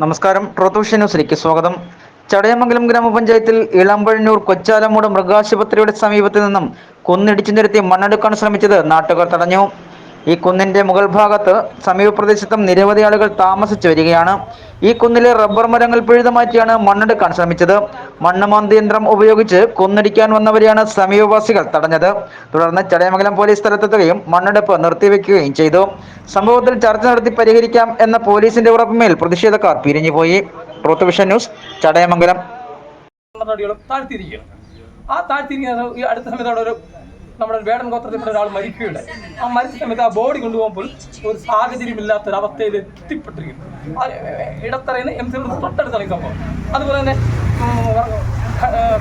നമസ്കാരം. ട്രോത്തൂഷ്യ ന്യൂസിലേക്ക് സ്വാഗതം. ചടയമംഗലം ഗ്രാമപഞ്ചായത്തിൽ ഇളമ്പഴന്നൂർ കൊച്ചാലമൂട് മൃഗാശുപത്രിയുടെ സമീപത്ത് നിന്നും കൊന്നിടിച്ചു നിരത്തി മണ്ണെടുക്കാൻ ശ്രമിച്ചത് നാട്ടുകാർ തടഞ്ഞു. ഈ കുന്നിന്റെ മുകൾ ഭാഗത്ത് സമീപ പ്രദേശത്തും നിരവധി ആളുകൾ താമസിച്ചു വരികയാണ്. ഈ കുന്നിലെ റബ്ബർ മരങ്ങൾ പിഴുതു മാറ്റിയാണ് മണ്ണെടുക്കാൻ ശ്രമിച്ചത്. മണ്ണ് യന്ത്രം ഉപയോഗിച്ച് കുന്നിടിക്കാൻ വന്നവരെയാണ് സമീപവാസികൾ തടഞ്ഞത്. തുടർന്ന് ചടയമംഗലം പോലീസ് സ്ഥലത്തെത്തുകയും മണ്ണെടുപ്പ് നിർത്തിവെക്കുകയും ചെയ്തു. സംഭവത്തിൽ ചർച്ച നടത്തി പരിഹരിക്കാം എന്ന പോലീസിന്റെ ഉറപ്പുമേൽ പ്രതിഷേധക്കാർ പിരിഞ്ഞുപോയി. Truth news Chadayamangalam. ആ താഴ്ത്തിയിരിക്കുന്ന ഈ അടുത്ത സമയത്ത് അവിടെ ഒരു നമ്മുടെ വേടൻ ഗോത്രത്തിൽപ്പെട്ട ഒരാൾ മരിക്കുകയുണ്ടായി. ആ മരിച്ച സമയത്ത് ആ ബോഡി കൊണ്ടുപോകുമ്പോൾ ഒരു സാഹചര്യമില്ലാത്ത ഒരു അവസ്ഥയിൽ എത്തിപ്പെട്ടിരിക്കുന്നു. ആ ഇടത്തറയിൽ എം സി തൊട്ടടുത്താണ് ഈ സംഭവം. അതുപോലെ തന്നെ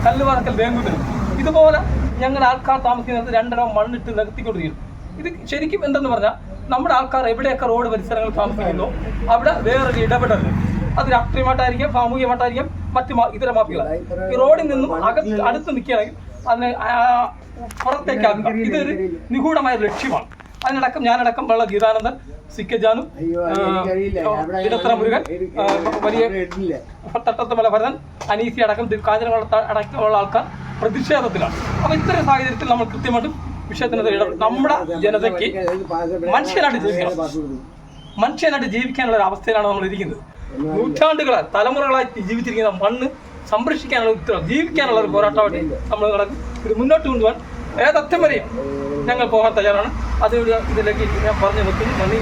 കല്ലുവാറക്കൽ ഇതുപോലെ ഞങ്ങളുടെ ആൾക്കാർ താമസിക്കുന്നത് രണ്ടിടം മണ്ണിട്ട് നികത്തിക്കൊണ്ടിരിക്കുന്നു. ഇത് ശരിക്കും എന്തെന്ന് പറഞ്ഞാൽ നമ്മുടെ ആൾക്കാർ എവിടെയൊക്കെ റോഡ് പരിസരങ്ങൾ താമസിക്കുന്നു അവിടെ വേറൊരു ഇടപെടൽ അത് രാഷ്ട്രീയമായിട്ടായിരിക്കാം സാമൂഹികമായിട്ടായിരിക്കാം മറ്റു ഇതര മാഫികളായി ഈ റോഡിൽ നിന്നും അകത്ത് അടുത്ത് നിൽക്കുകയാണെങ്കിൽ അതിനെ ആ, പുറത്തേക്കാക്കുക ഇതൊരു നിഗൂഢമായ ലക്ഷ്യമാണ്. അതിനടക്കം ഞാനടക്കം ഉള്ള ഗീതാനന്ദൻ സിക്കജാനും ഇടത്തറ മുരുകൻ വലിയ തട്ടത്തമല ഭരതൻ അനീസി അടക്കം കാഞ്ഞിരംകുളത്ത് അടക്കമുള്ള ആൾക്കാർ പ്രതിഷേധത്തിലാണ്. അപ്പൊ ഇത്തരം സാഹചര്യത്തിൽ നമ്മൾ കൃത്യമായിട്ടും വിഷയത്തിനെതിരെ ഇടപെടും നമ്മുടെ ജനതയ്ക്ക് മനുഷ്യനായിട്ട് ജീവിക്കണം. മനുഷ്യനായിട്ട് ജീവിക്കാനുള്ള ഒരു അവസ്ഥയിലാണ് നമ്മൾ ഇരിക്കുന്നത് നൂറ്റാണ്ടുകളായി തലമുറകളായി ജീവിച്ചിരിക്കുന്ന മണ്ണ് സംരക്ഷിക്കാനുള്ള ഉത്തരവ് ജീവിക്കാനുള്ള ഒരു പോരാട്ടമായിട്ട് നമ്മൾ നടക്കും ഇത് മുന്നോട്ട് കൊണ്ടുപോകാൻ ഏതറ്റം വരെയും ഞങ്ങൾ പോകാൻ തയ്യാറാണ്. അതിനൊരു ഇതിലേക്ക് ഞാൻ പറഞ്ഞു നിർത്തുന്നു നന്ദി.